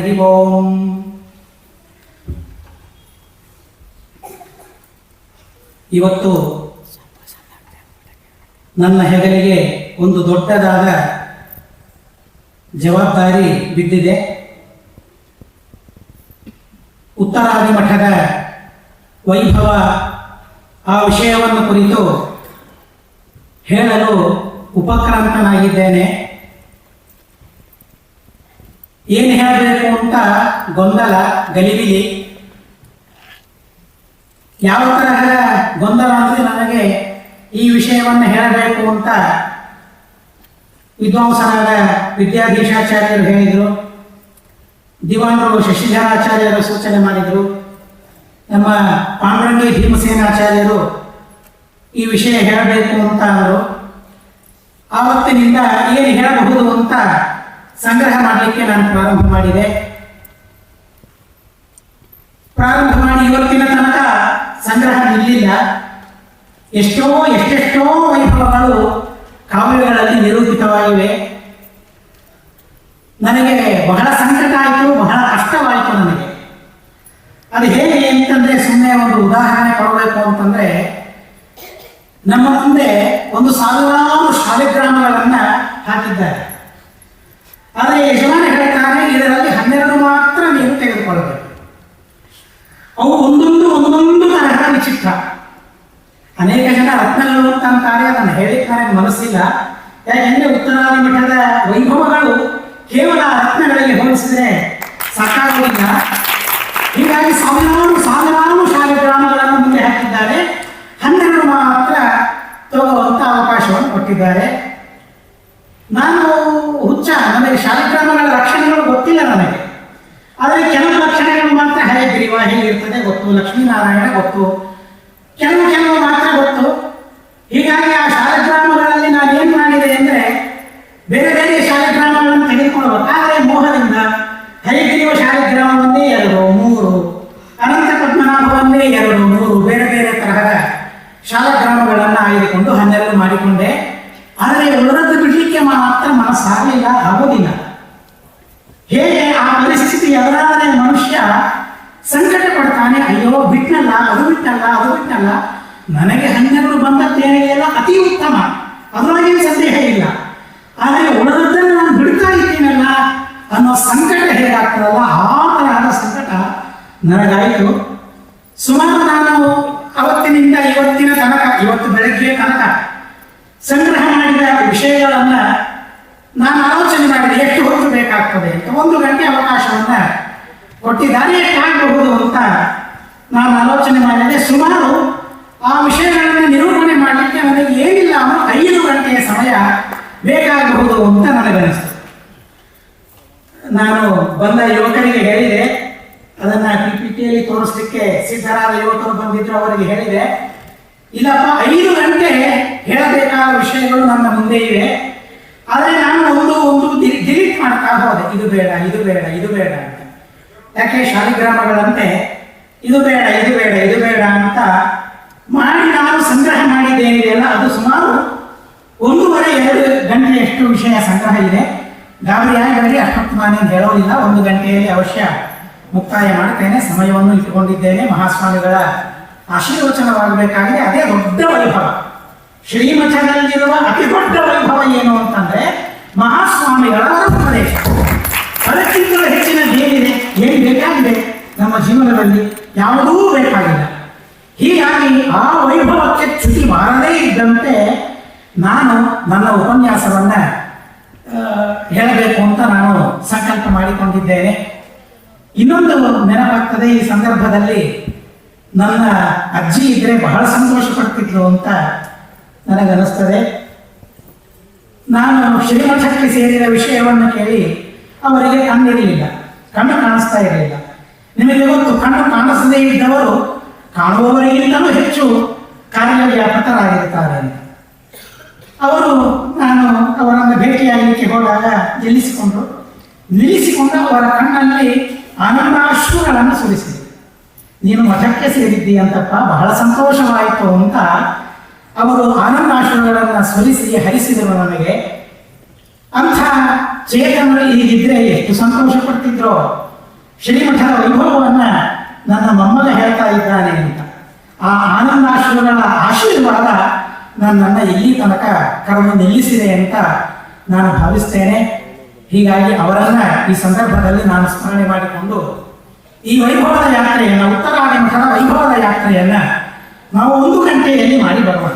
ಹರಿ ಓಂ ಇವತ್ತು ನನ್ನ ಹೆಗಲಿಗೆ ಒಂದು ದೊಡ್ಡದಾದ ಜವಾಬ್ದಾರಿ ಬಿದ್ದಿದೆ. ಉತ್ತರಾದಿ ಮಠದ ವೈಭವ ಆ ವಿಷಯವನ್ನು ಕುರಿತು ಹೇಳಲು ಉಪಕ್ರಾಂತನಾಗಿದ್ದೇನೆ. ಏನು ಹೇಳಬೇಕು ಅಂತ ಗೊಂದಲ, ಗಲಿಬಿಲಿ? ಯಾವ ತರಹ ಗೊಂದಲ ಅಂದರೆ ನನಗೆ ಈ ವಿಷಯವನ್ನು ಹೇಳಬೇಕು ಅಂತ ವಿದ್ವಾಂಸರಾದ ವಿದ್ಯಾಧೀಶಾಚಾರ್ಯರು ಹೇಳಿದರು. ದಿವಾನರು ಶಶಿಧರಾಚಾರ್ಯರು ಸೂಚನೆ ಮಾಡಿದರು. ನಮ್ಮ ಪಾಂಡುರಂಗಿ ಭೀಮಸೇನಾಚಾರ್ಯರು ಈ ವಿಷಯ ಹೇಳಬೇಕು ಅಂತ ಅವರು ಆವತ್ತಿನಿಂದ ಏನು ಹೇಳಬಹುದು ಅಂತ ಸಂಗ್ರಹ ಮಾಡಲಿಕ್ಕೆ ನಾನು ಪ್ರಾರಂಭ ಮಾಡಿದೆ. ಪ್ರಾರಂಭ ಮಾಡಿ ಇವತ್ತಿನ ತನಕ ಸಂಗ್ರಹ ನಿಲ್ಲಿಲ್ಲ ಎಷ್ಟೋ, ಎಷ್ಟೆಷ್ಟೋ ವೈಭವಗಳು ಕಾವ್ಯಗಳಲ್ಲಿ ನಿರೂಪಿತವಾಗಿವೆ. ನನಗೆ ಬಹಳ ಸಂಕಟ ಆಯಿತು, ಬಹಳ ಕಷ್ಟವಾಯಿತು ನನಗೆ. ಅದು ಹೇಗೆ ಅಂತಂದ್ರೆ ಸುಮ್ಮನೆ ಒಂದು ಉದಾಹರಣೆ ಕೊಡಬೇಕು ಅಂತಂದ್ರೆ, ನಮ್ಮ ಮುಂದೆ ಒಂದು ಸಾವಿರಾರು ಶಾಲೆಗ್ರಾಮಗಳನ್ನು ಹಾಕಿದ್ದಾರೆ. ಆದರೆ ಯಜಮಾನ ಹೇಳ್ತಾನೆ ಇದರಲ್ಲಿ ಹನ್ನೆರಡು ಮಾತ್ರ ನೀವು ತೆಗೆದುಕೊಳ್ಳಬೇಕು. ಅವು ಒಂದೊಂದು ಒಂದೊಂದು ತರಹ ವಿಚಿತ್ರ. ಅನೇಕ ಜನ ರತ್ನಗಳು ಅಂತ ಅಂತಾರೆ, ಅದನ್ನು ನನಗೆ ಮನಸ್ಸಿಲ್ಲ. ಯಾಕೆಂದ್ರೆ ಉತ್ತರಾದಿ ಮಠದ ವೈಭವಗಳು ಕೇವಲ ರತ್ನಗಳಿಗೆ ಹೋಲಿಸಿದ್ರೆ ಸಾಕಾಗುವುದಿಲ್ಲ. ಹೀಗಾಗಿ ಸಾವಿರಾರು ಸಾವಿರಾರು ಶಾಲಿಗ್ರಾಮಗಳನ್ನು ಮುಂದೆ ಹಾಕಿದ್ದಾರೆ. ಹನ್ನೆರಡು ಮಾತ್ರ ತಗೋವಂಥ ಅವಕಾಶವನ್ನು ಕೊಟ್ಟಿದ್ದಾರೆ. ನಾನು ಹುಚ್ಚ ನನಗೆ ಶಾಲಿಗ್ರಾಮಗಳ ಲಕ್ಷಣಗಳು ಗೊತ್ತಿಲ್ಲ ನನಗೆ ಆದರೆ ಕೆಲವು ಲಕ್ಷಣಗಳು ಮಾತ್ರ ಹಯಗ್ರೀವ ಹೇಗಿರ್ತದೆ ಗೊತ್ತು. ಲಕ್ಷ್ಮೀನಾರಾಯಣ ಗೊತ್ತು. ಕೆಲವು ಕೆಲವು ಮಾತ್ರ ಗೊತ್ತು. ಹೀಗಾಗಿ ಆ ಶಾಲಿಗ್ರಾಮಗಳಲ್ಲಿ ನಾನು ಏನು ಮಾಡಿದೆ ಅಂದರೆ, ಬೇರೆ ಬೇರೆ ಶಾಲಿಗ್ರಾಮಗಳನ್ನು ತೆಗೆದುಕೊಳ್ಳಬೇಕಾದ್ರೆ ಮೋಹದಿಂದ ಹರಿಗ್ರೀವ ಶಾಲಿಗ್ರಾಮವನ್ನೇ ಎರಡು, ಮೂರು. ಅನಂತ ಪದ್ಮನಾಭವನ್ನೇ ಎರಡು, ಮೂರು. ಬೇರೆ ಬೇರೆ ತರಹದ ಶಾಲಗ್ರಾಮಗಳನ್ನು ಆಯ್ದುಕೊಂಡು ಹನ್ನೆರಡು ಮಾಡಿಕೊಂಡೆ. ಮಾತ್ರ ಮನಸ್ಸಾಗಲಿಲ್ಲ, ಆಗೋದಿಲ್ಲ. ಹೇಗೆ ಆ ಪರಿಸ್ಥಿತಿ ಎದುರಾದರೆ ಮನುಷ್ಯ ಸಂಕಟ ಪಡ್ತಾನೆ ಅಯ್ಯೋ, ಬಿಟ್ನಲ್ಲ, ಅದು ಬಿಟ್ಟಲ್ಲ ಅದು ಬಿಟ್ಟಲ್ಲ ನನಗೆ ಹನ್ನೆರಡು ಬಂದದ್ದೇನೆಲ್ಲ ಅತಿ ಉತ್ತಮ. ಅದರೊಳಗೇನು ಸಂದೇಹ ಇಲ್ಲ. ಆದರೆ ಉಳಿದದ್ದನ್ನು ನಾನು ಬಿಡ್ತಾ ಇದ್ದೀನಲ್ಲ ಅನ್ನೋ ಸಂಕಟ ಹೇಗಾಗ್ತದಲ್ಲ? ಆ ತರಹದ ಸಂಕಟ ನನಗಾಯಿತು. ಸುಮಾರು ನಾನು ಅವತ್ತಿನಿಂದ ಇವತ್ತಿನ ತನಕ, ಇವತ್ತು ಬೆಳಗ್ಗೆ ತನಕ ಸಂಗ್ರಹ ಮಾಡಿದ ವಿಷಯಗಳನ್ನ ನಾನು ಆಲೋಚನೆ ಮಾಡಿದೆ, ಎಷ್ಟು ಹೊತ್ತು ಬೇಕಾಗ್ತದೆ ಅಂತ. ಒಂದು ಗಂಟೆ ಅವಕಾಶವನ್ನ ಕೊಟ್ಟಿದ್ದಾರೆ, ಎಷ್ಟಾಗಬಹುದು ಅಂತ ನಾನು ಆಲೋಚನೆ ಮಾಡಿದೆ. ಸುಮಾರು ಆ ವಿಷಯಗಳನ್ನು ನಿರೂಪಣೆ ಮಾಡಲಿಕ್ಕೆ ನನಗೆ ಏನಿಲ್ಲ ಅನ್ನೋ ಐದು ಗಂಟೆಯ ಸಮಯ ಬೇಕಾಗಬಹುದು ಅಂತ ನನಗನಿಸ್ತು ನಾನು ಬಂದ ಯುವಕರಿಗೆ ಹೇಳಿದೆ, ಅದನ್ನ ಪಿ ಪಿ ಟಿಯಲ್ಲಿ ತೋರಿಸ್ಲಿಕ್ಕೆ ಸಿದ್ಧರಾದ ಯುವಕರು ಬಂದಿದ್ರು, ಅವರಿಗೆ ಹೇಳಿದೆ, ಇಲ್ಲಪ್ಪ, ಐದು ಹೇಳಬೇಕಾದ ವಿಷಯಗಳು ನನ್ನ ಮುಂದೆ ಇವೆ. ಆದರೆ ನಾನು ಒಂದು ಒಂದು ಡಿಲೀಟ್ ಮಾಡ್ತಾ ಹೋದೆ. ಇದು ಬೇಡ ಇದು ಬೇಡ ಇದು ಬೇಡ ಅಂತ. ಯಾಕೆ ಶಾಲಿಗ್ರಾಮಗಳಂತೆ? ಇದು ಬೇಡ ಇದು ಬೇಡ ಇದು ಬೇಡ ಅಂತ ಮಾಡಿ ನಾನು ಸಂಗ್ರಹ ಮಾಡಿದ್ದೇನಿದೆಯಲ್ಲ ಅದು ಸುಮಾರು ಒಂದೂವರೆ, ಎರಡು ಗಂಟೆಯಷ್ಟು ವಿಷಯ ಸಂಗ್ರಹ ಇದೆ. ಗಾಬರಿಯಾಗಿ ಅಷ್ಟೊತ್ತು ನಾನೇನು ಹೇಳೋದಿಲ್ಲ. ಒಂದು ಗಂಟೆಯಲ್ಲಿ ಅವಶ್ಯ ಮುಕ್ತಾಯ ಮಾಡ್ತೇನೆ ಸಮಯವನ್ನು ಇಟ್ಟುಕೊಂಡಿದ್ದೇನೆ. ಮಹಾಸ್ವಾಮಿಗಳ ಆಶೀರ್ವಚನವಾಗಬೇಕಾಗಿದೆ. ಅದೇ ದೊಡ್ಡ ಶ್ರೀಮಠದಲ್ಲಿರುವ ಅತಿ ದೊಡ್ಡ ವೈಭವ ಏನು ಅಂತಂದ್ರೆ ಮಹಾಸ್ವಾಮಿಗಳ ಪ್ರದೇಶ ಅದಕ್ಕಿಂತಲೂ ಹೆಚ್ಚಿನ ಏನಿದೆ, ಏನು ಬೇಕಾಗಿದೆ ನಮ್ಮ ಜೀವನದಲ್ಲಿ ಯಾವುದೂ ಬೇಕಾಗಿಲ್ಲ. ಹೀಗಾಗಿ ಆ ವೈಭವಕ್ಕೆ ಚ್ಯುತಿ ಬಾರದೇ ಇದ್ದಂತೆ ನಾನು ನನ್ನ ಉಪನ್ಯಾಸವನ್ನ ಹೇಳಬೇಕು ಅಂತ ನಾನು ಸಂಕಲ್ಪ ಮಾಡಿಕೊಂಡಿದ್ದೇನೆ. ಇನ್ನೊಂದು ನೆನಪಾಗ್ತದೆ, ಈ ಸಂದರ್ಭದಲ್ಲಿ ನನ್ನ ಅಜ್ಜಿ ಇದ್ರೆ ಬಹಳ ಸಂತೋಷ ಪಡ್ತಿದ್ಲು ಅಂತ ನನಗನ್ನಿಸ್ತದೆ. ನಾನು ಶ್ರೀಮಠಕ್ಕೆ ಸೇರಿದ ವಿಷಯವನ್ನು ಕೇಳಿ ಅವರಿಗೆ ಕಣ್ಣಿರಲಿಲ್ಲ, ಕಣ್ಣು ಕಾಣಿಸ್ತಾ ಇರಲಿಲ್ಲ. ನಿಮಗೆ ಗೊತ್ತು, ಕಣ್ಣು ಕಾಣಿಸದೇ ಇದ್ದವರು ಕಾಣುವವರಿಗಿಂತಲೂ ಹೆಚ್ಚು ಕಾರ್ಯವ್ಯಾಪಕರಾಗಿರ್ತಾರೆ ಅವರು, ನಾನು ಅವರನ್ನು ಭೇಟಿಯಾಗಲಿಕ್ಕೆ ಹೋದಾಗ ನಿಲ್ಲಿಸಿಕೊಂಡು ನಿಲ್ಲಿಸಿಕೊಂಡು ಅವರ ಕಣ್ಣಲ್ಲಿ ಆನಂದಾಶ್ರುಗಳನ್ನು ಸುರಿಸಿದೆ. ನೀನು ಮಠಕ್ಕೆ ಸೇರಿದ್ದೀಯಂತಪ್ಪ, ಬಹಳ ಸಂತೋಷವಾಯಿತು ಅಂತ ಅವರು ಆನಂದಾಶ್ರಮಗಳನ್ನು ಸ್ಮರಿಸಿ ಹರಿಸಿದರು ನನಗೆ ಅಂಥ ಚೇತನರು ಹೀಗಿದ್ರೆ ಎಷ್ಟು ಸಂತೋಷ ಪಡ್ತಿದ್ರು ಶ್ರೀಮಠದ ವೈಭವವನ್ನ ನನ್ನ ಮೊಮ್ಮಗ ಹೇಳ್ತಾ ಇದ್ದಾನೆ ಅಂತ. ಆ ಆನಂದಾಶ್ರಮಗಳ ಆಶೀರ್ವಾದ ನನ್ನನ್ನು ಇಲ್ಲಿ ತನಕ ಕರೆದು ನಿಲ್ಲಿಸಿದೆ ಅಂತ ನಾನು ಭಾವಿಸ್ತೇನೆ. ಹೀಗಾಗಿ ಅವರನ್ನ ಈ ಸಂದರ್ಭದಲ್ಲಿ ನಾನು ಸ್ಮರಣೆ ಮಾಡಿಕೊಂಡು ಈ ವೈಭವದ ಯಾತ್ರೆಯನ್ನು ಉತ್ತರಾಯಣ ಮಠದ ವೈಭವದ ಯಾತ್ರೆಯನ್ನು ನಾವು ಒಂದು ಗಂಟೆಯಲ್ಲಿ ಮಾಡಿ ಬರುವ